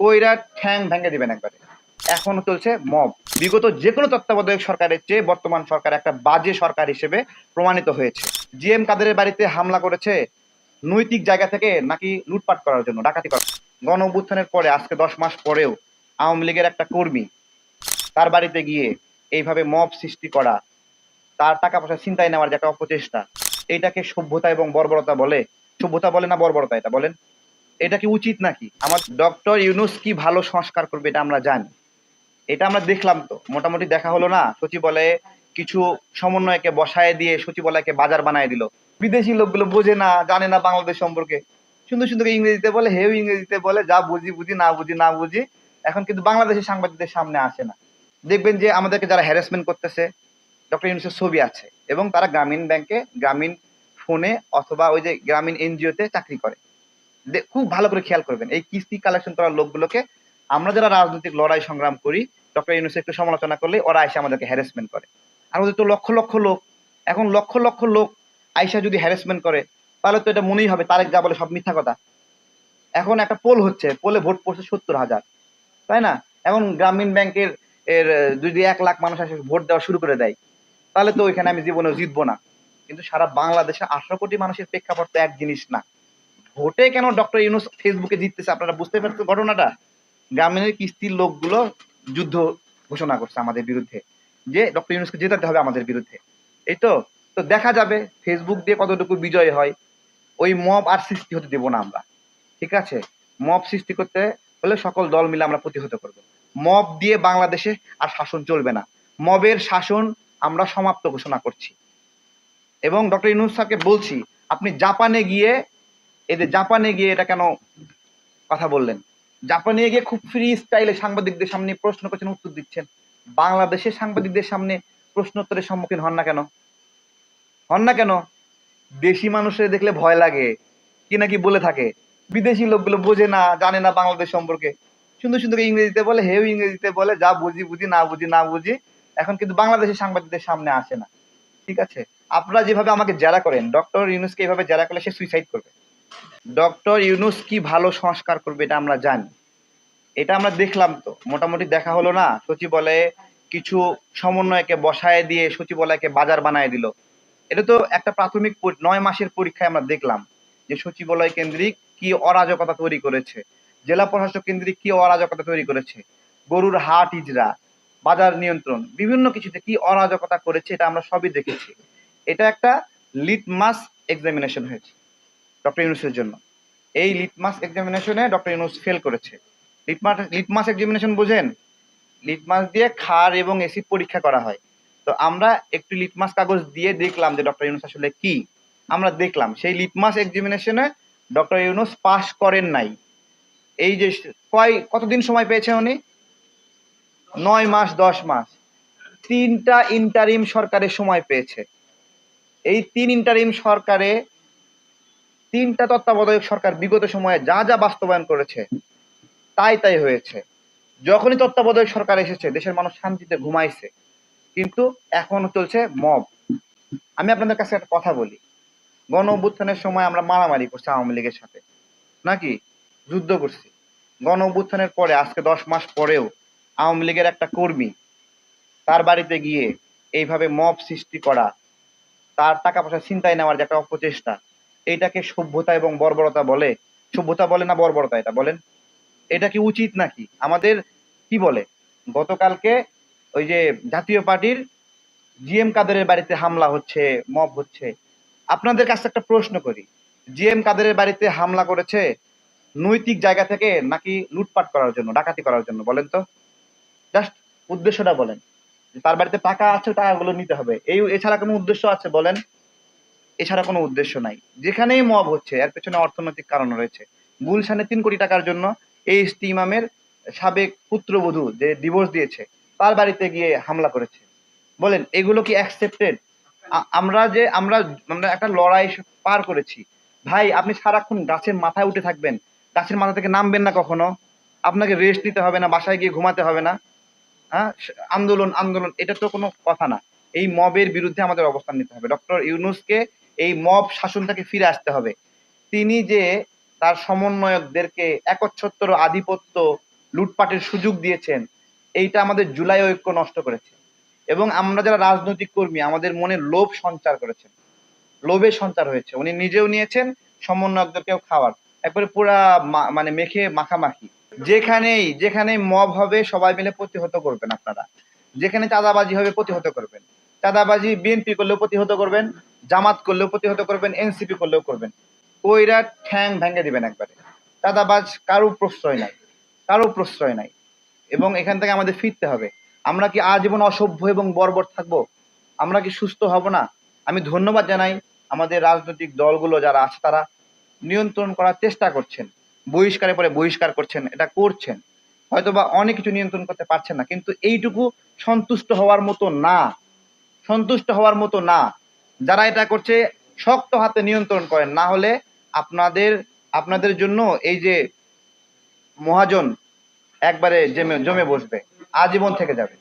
কইরা ঠ্যাং ভেঙে দিবেন একবারে। এখনও চলছে মব। বিগত যে কোনো তত্ত্বাবধায়ক সরকারের চেয়ে বর্তমান সরকার একটা বাজে সরকার হিসেবে প্রমাণিত হয়েছে। জিএম কাদেরের বাড়িতে হামলা করেছে নৈতিক জায়গা থেকে নাকি লুটপাট করার জন্য, ডাকাতি করার গণ অভ্যুত্থানের পরে আজকে দশ মাস পরেও আওয়ামী লীগের একটা কর্মী তার বাড়িতে গিয়ে এইভাবে মব সৃষ্টি করা, তার টাকা পয়সা ছিনতাই নেওয়ার যে একটা অপচেষ্টা, এইটাকে সভ্যতা এবং বর্বরতা বলে। সভ্যতা বলে না বর্বরতা এটা? বলেন। এটা কি উচিত নাকি? আমার ডক্টর ইউনুস কি ভালো সংস্কার করবে এটা আমরা জানি। এটা আমরা দেখলাম তো, মোটামুটি দেখা হলো না। সচিবালয়ে কিছু সমন্বয়কে বসায় দিয়ে সচিবালয়কে বাজার বানায় দিল। বিদেশি লোকগুলো বোঝে না, জানে না বাংলাদেশ সম্পর্কে। সুন্দর সুন্দর ইংরেজিতে বলে হেউ ইংরেজিতে বলে, যা বুঝি বুঝি, না বুঝি না বুঝি, এখন কিন্তু বাংলাদেশের সাংবাদিকদের সামনে আসে না। দেখবেন যে আমাদেরকে যারা হ্যারাসমেন্ট করতেছে, ডক্টর ইউনুসের ছবি আছে এবং তারা গ্রামীণ ব্যাংকে গ্রামীণ ফোনে অথবা ওই যে গ্রামীণ এনজিওতে চাকরি করে। খুব ভালো করে খেয়াল করবেন। এই কিস্তি কালেকশন করার লোকগুলোকে আমরা যারা রাজনৈতিক লড়াই সংগ্রাম করি, ডক্টর ইউনুস একটু সমালোচনা করলে ওরা এসে আমাদেরকে হ্যারাসমেন্ট করে। আর ওদের তো লক্ষ লক্ষ লোক। এখন লক্ষ লক্ষ লোক আইসা যদি হ্যারাসমেন্ট করে, তাহলে তো এটা মনেই হবে তারেক যা বলে সব মিথ্যা কথা। এখন একটা পোল হচ্ছে, পোলে ভোট পড়ছে সত্তর হাজার। তাই না? এখন গ্রামীণ ব্যাংকের এর, যদি এক লাখ মানুষ আসে, ভোট দেওয়া শুরু করে দেয়, তাহলে তো ওইখানে আমি জীবনেও জিতবো না। কিন্তু সারা বাংলাদেশে আঠারো কোটি মানুষের প্রেক্ষাপট তো এক জিনিস না। ভোটে কেন ডক্টর ইউনুস ফেসবুকে জিততেছে আপনারা বুঝতে পারছেন ঘটনাটা? গ্রামীণের কিস্তির লোকগুলো যুদ্ধ ঘোষণা করছে আমাদের বিরুদ্ধে, যে ডক্টর ইউনুসকে জেতাতে হবে আমাদের বিরুদ্ধে। এই তো তো দেখা যাবে ফেসবুক দিয়ে কতটুকু বিজয় হয়, ওই মব আর সৃষ্টি হতে দেবো না আমরা, ঠিক আছে? মব সৃষ্টি করতে হলে সকল দল মিলে আমরা প্রতিহত করব। মব দিয়ে বাংলাদেশে আর শাসন চলবে না। মবের শাসন আমরা সমাপ্ত ঘোষণা করছি। এবং ডক্টর ইউনুস স্যারকে বলছি, আপনি জাপানে গিয়ে এদের জাপানে গিয়ে এটা কেন কথা বললেন? জাপানে গিয়ে খুব ফ্রি স্টাইলে সাংবাদিকদের সামনে প্রশ্ন করছেন, উত্তর দিচ্ছেন। বাংলাদেশের সাংবাদিকদের সামনে প্রশ্নোত্তরের সম্মুখীন হন না কেন? হন না কেন? দেশি মানুষের দেখলে ভয় লাগে, কি নাকি বলে থাকে। বিদেশি লোকগুলো বোঝে না, জানে না বাংলাদেশ সম্পর্কে। সুন্দর সুন্দর ইংরেজিতে বলে হেউ ইংরেজিতে বলে, যা বুঝি বুঝি, না বুঝি না বুঝি, এখন কিন্তু বাংলাদেশের সাংবাদিকদের সামনে আসে না। ঠিক আছে? আপনারা যেভাবে আমাকে জেরা করেন, ডক্টর ইউনুসকে এইভাবে জেরা করলে সে সুইসাইড করবে। ডক্টর ইউনুস কি ভালো সংস্কার করবে এটা আমরা জানি। এটা আমরা দেখলাম তো, মোটামুটি দেখা হলো না, সচিবালয়ে কিছু সমন্বয়কে বসায় দিয়ে সচিবালয়কে বাজার বানায় দিল। এটা তো একটা প্রাথমিক নয় মাসের পরীক্ষায় আমরা দেখলাম যে সচিবালয় কেন্দ্রিক কি অরাজকতা তৈরি করেছে, জেলা প্রশাসক কেন্দ্রিক কি অরাজকতা তৈরি করেছে, গরুর হাট ইজরা, বাজার নিয়ন্ত্রণ, বিভিন্ন কিছুতে কি অরাজকতা করেছে এটা আমরা সবই দেখেছি। এটা একটা লিটমাস এক্সামিনেশন হয়েছে। ডক্টর ইউনুসের জন্য। এই লিটমাস এক্সামিনেশনে ডক্টর ইউনুস ফেল করেছে। লিটমাস লিটমাস এক্সামিনেশন বোঝেন? লিটমাস দিয়ে খার এবং এসিড পরীক্ষা করা হয়। তো আমরা একটু লিটমাস কাগজ দিয়ে দেখলাম যে ডক্টর ইউনুস আসলে কি। আমরা দেখলাম, সেই লিটমাস এক্সামিনেশনে ডক্টর ইউনুস পাস করেন নাই। এই যে কয়, কতদিন সময় পেয়েছে উনি? নয় মাস, দশ মাস। তিনটা ইন্টারিম সরকারের সময় পেয়েছে। এই তিন ইন্টারিম সরকারে তিনটা তত্ত্বাবধায়ক সরকার বিগত সময়ে যা যা বাস্তবায়ন করেছে, তাই তাই হয়েছে। যখনই তত্ত্বাবধায়ক সরকার এসেছে, দেশের মানুষ শান্তিতে ঘুমাইছে। কিন্তু এখনও চলছে মব। আমি আপনাদের কাছে একটা কথা বলি। গণ অভ্যুত্থানের সময় আমরা মারামারি করছি আওয়ামী লীগের সাথে। নাকি? যুদ্ধ করছি। গণ অভ্যুত্থানের পরে, আজকে দশ মাস পরেও আওয়ামী লীগের একটা কর্মী তার বাড়িতে গিয়ে এইভাবে মব সৃষ্টি করা, তার টাকা পয়সা ছিনতাই নেওয়ার যে একটা অপচেষ্টা এইটাকে সভ্যতা এবং বর্বরতা বলে। সভ্যতা বলে না বর্বরতা এটা, বলেন? এটা কি উচিত নাকি? আমাদের কি বলে? গতকালকে ওই যে জাতীয় পার্টির জিএম কাদেরের বাড়িতে হামলা হচ্ছে, মব হচ্ছে। আপনাদের কাছে একটা প্রশ্ন করি। জিএম কাদেরের বাড়িতে হামলা করেছে নৈতিক জায়গা থেকে নাকি লুটপাট করার জন্য, ডাকাতি করার জন্য, বলেন তো? জাস্ট উদ্দেশ্যটা বলেন। তার বাড়িতে টাকা আছে, টাকাগুলো নিতে হবে। এই, এছাড়া কোনো উদ্দেশ্য আছে, বলেন? এছাড়া কোনো উদ্দেশ্য নাই। যেখানেই মব হচ্ছে, এর পেছনে অর্থনৈতিক কারণ রয়েছে। গুলশানে তিন কোটি টাকার জন্য এই এসটি ইমামের সাবেক পুত্রবধূ যে ডিভোর্স দিয়েছে, তার বাড়িতে গিয়ে হামলা করেছে। বলেন, এগুলো কি অ্যাকসেপ্টেড আমরা যে, আমরা আমরা একটা লড়াই পার করেছি। ভাই, আপনি সারাক্ষণ গাছের মাথায় উঠে থাকবেন। গাছের মাথা থেকে নামবেন না কখনো। আপনাকে রেস্ট নিতে হবে না, বাসায় গিয়ে ঘুমাতে হবে না। হ্যাঁ আন্দোলন আন্দোলন, এটা তো কোনো কথা না। এই মবের বিরুদ্ধে আমাদের অবস্থান নিতে হবে। ডক্টর ইউনুসকে এই মব শাসন থেকে ফিরে আসতে হবে। তিনি যে তার সমন্বয়কদেরকে একচ্ছত্র আধিপত্য লুটপাটের সুযোগ দিয়েছেন, এইটা আমাদের জুলাই ঐক্য নষ্ট করেছে। এবং আমরা যারা রাজনৈতিক কর্মী, আমাদের মনে লোভ সঞ্চার করেছেন। লোভে সঞ্চার হয়েছে। উনি নিজেও নিয়েছেন, সমন্বয়কদেরকেও খাওয়ার। একবারে পুরা মানে মেখে মাখামাখি। যেখানেই যেখানেই মব হবে, সবাই মিলে প্রতিহত করবেন আপনারা। যেখানে চাঁদাবাজি হবে, প্রতিহত করবেন। চাঁদাবাজি, বিএনপি করলেও প্রতিহত করবেন। জামাত করলেও প্রতিহত করবেন, এনসিপি করলেও করবেন। ওইরা ঠ্যাং ভেঙে দিবেন একবারে। চাঁদাবাজ কারও প্রশ্রয় নাই, কারও প্রশ্রয় নাই। এবং এখান থেকে আমাদের ফিরতে হবে। আমরা কি আজীবন অসভ্য এবং বর্বর থাকব? আমরা কি সুস্থ হব না? আমি ধন্যবাদ জানাই আমাদের রাজনৈতিক দলগুলো যারা আছে তারা নিয়ন্ত্রণ করার চেষ্টা করছেন। বহিষ্কারের পরে বহিষ্কার করছেন, এটা করছেন। হয়তোবা অনেক কিছু নিয়ন্ত্রণ করতে পারছেন না, কিন্তু এইটুকু সন্তুষ্ট হওয়ার মতো না। সন্তুষ্ট হওয়ার মতো না। যারা এটা করছে, শক্ত হাতে নিয়ন্ত্রণ করেন। না হলে আপনাদের আপনাদের জন্য এই যে মহাজন একবারে জমে জমে বসবে, আজীবন থেকে যাবে।